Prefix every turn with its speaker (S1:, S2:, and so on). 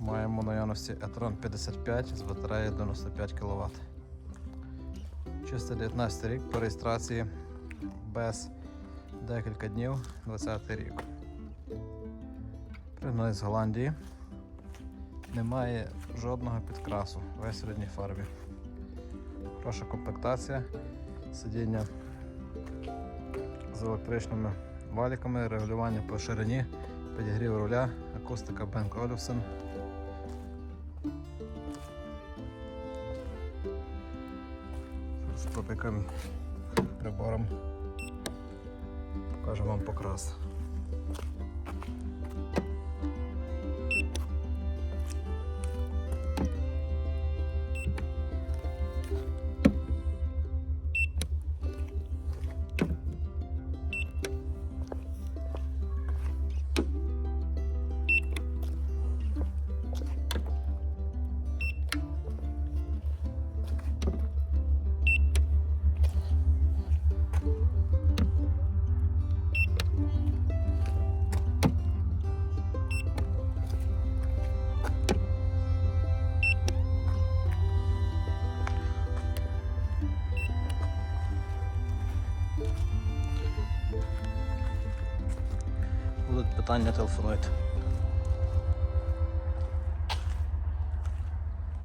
S1: Маємо наявності Etron 55 з батареєю 95 кВт. Чисто 19 рік по реєстрації без декілька днів 20 рік. Пригнали з Голландії. Немає жодного підкрасу, весь в рідній фарбі. Хороша комплектація, сидіння з електричними валіками, регулювання по ширині, підігрів руля, акустика Bang Olufsen. Зараз пропікаємо прибором. Покажу вам покрас. Будуть питання телефонуйте.